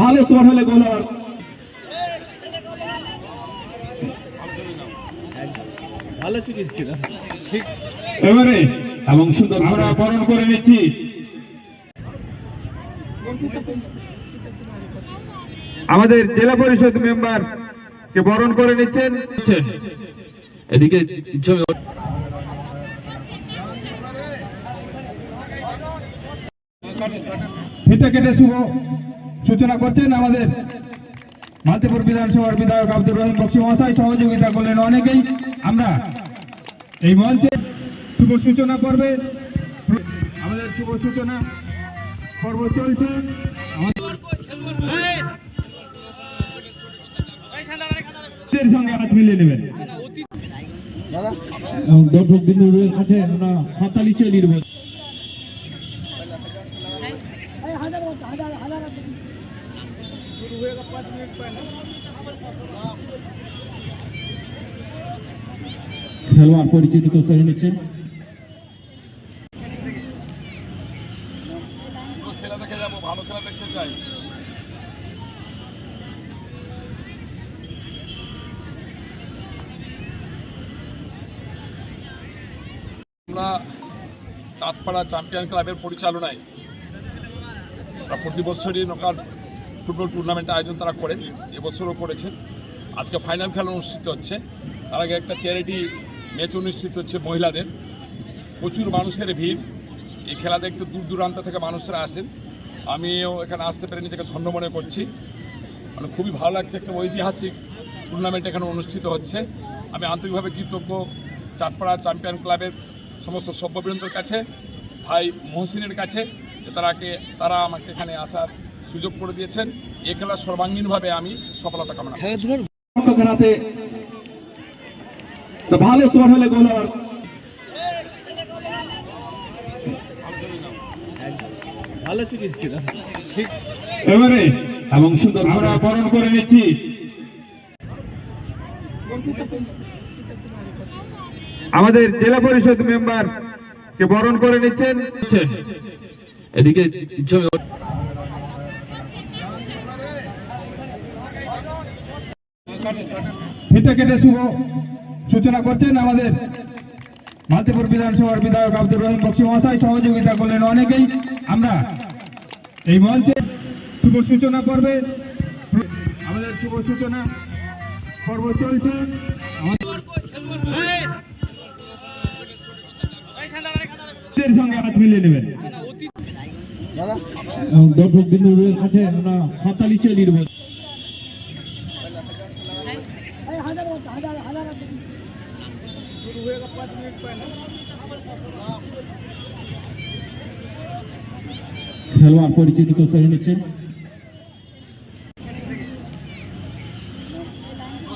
ভালো হলে চিকিৎসা ঠিক এবারে এবং সুন্দর আমরা বরণ করে নিচ্ছি। আমাদের জেলা পরিষদ মেম্বার কে বরণ করে নিচ্ছেন। এদিকে ফিতে কেটে শুভ সূচনা করছেন আমাদের মালতীপুর বিধানসভার বিধায়ক আব্দুর রহিম বক্সি মহাশয়। সহযোগিতা করলেন অনেকেই। আমরা এই মঞ্চে শুভ সূচনা পর্বে আমাদের শুভ সূচনা পর্ব চলছে। সঙ্গে নেবেন। দর্শক বিন্দুদের কাছে আমরা হাতালি চেয়ে নির্ভর খেলোয়াড় পরিচিত সেরে নিচ্ছেন দেখে যাব আমরা চাঁদপাড়া চ্যাম্পিয়ন ক্লাবের পরিচালনায় প্রতি বছরই নৌকার ফুটবল টুর্নামেন্ট আয়োজন তারা করেন, এবছরও করেছেন। আজকে ফাইনাল খেলা অনুষ্ঠিত হচ্ছে। তার আগে একটা চ্যারিটি ম্যাচ অনুষ্ঠিত হচ্ছে মহিলাদের। প্রচুর মানুষের ভিড়। এই খেলা দেখতে দূর দূরান্ত থেকে মানুষরা আসেন। আমিও এখানে আসতে পেরে নিজেকে ধন্য মনে করছি। মানে খুবই ভালো লাগছে একটা ঐতিহাসিক টুর্নামেন্ট এখানে অনুষ্ঠিত হচ্ছে। আমি আন্তরিকভাবে কৃতজ্ঞ চাঁদপাড়া চ্যাম্পিয়ন ক্লাবের সমস্ত সভ্যবৃন্দের কাছে, ভাই মহসিনের কাছে তারাকে, তারা আমাকে এখানে আসার সুযোগ করে দিয়েছেন। এ খেলা সর্বাঙ্গীনভাবে আমি সফলতা কামনা করি। ভালো শট হলে গোল হওয়ার ভালো চিকিৎসা ঠিক। এবারে এবং সুন্দর আমরা বরণ করে নিচ্ছি। আমাদের জেলা পরিষদ মেম্বার কে বরণ করে নিচ্ছেন। এদিকে ফিতে কেটে শুভ সূচনা করছেন আমাদের মালতীপুর বিধানসভার বিধায়ক আব্দুর রহিম বক্সি মহাশয়। সহযোগিতা করলেন অনেকেই। আমরা এই মঞ্চে শুভ সূচনা পর্বে আমাদের শুভ সূচনা পর্ব চলছে। আমাদের সঙ্গে হাত মিলিয়ে নেবেন। দর্শক বিন্দুদের কাছে আমরা হাতালি চেয়ে নির্ভর খেলোয়াড় পরিচিত সেরে নিচ্ছেন।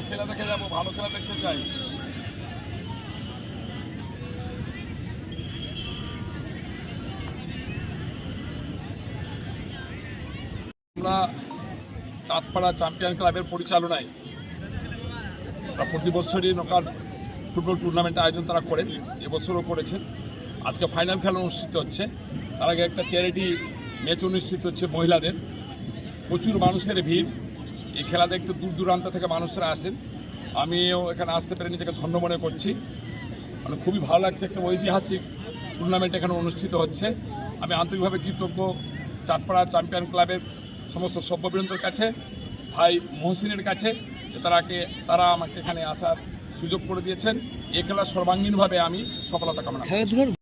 খেলা দেখে যাব ভালো খেলা দেখতে চাই। চাঁদপাড়া চ্যাম্পিয়ন ক্লাবের পরিচালনায় প্রতি বছরই নৌকার ফুটবল টুর্নামেন্ট আয়োজন তারা করেন, এবছরও করেছেন। আজকে ফাইনাল খেলা অনুষ্ঠিত হচ্ছে। তার আগে একটা চ্যারিটি ম্যাচ অনুষ্ঠিত হচ্ছে মহিলাদের। প্রচুর মানুষের ভিড়। এই খেলা দেখতে দূর দূরান্ত থেকে মানুষরা আসেন। আমিও এখানে আসতে পেরে নিজেকে ধন্য মনে করছি। মানে খুবই ভালো লাগছে একটা ঐতিহাসিক টুর্নামেন্ট এখানে অনুষ্ঠিত হচ্ছে। আমি আন্তরিকভাবে কৃতজ্ঞ চাঁদপাড়া চ্যাম্পিয়ন ক্লাবের সমস্ত সভ্যবৃন্দর কাছে, ভাই মহসিনের কাছে তারাকে, তারা আমাকে এখানে আসার সুযোগ করে দিয়েছেন। এ খেলা সর্বাঙ্গীনভাবে আমি সফলতা কামনা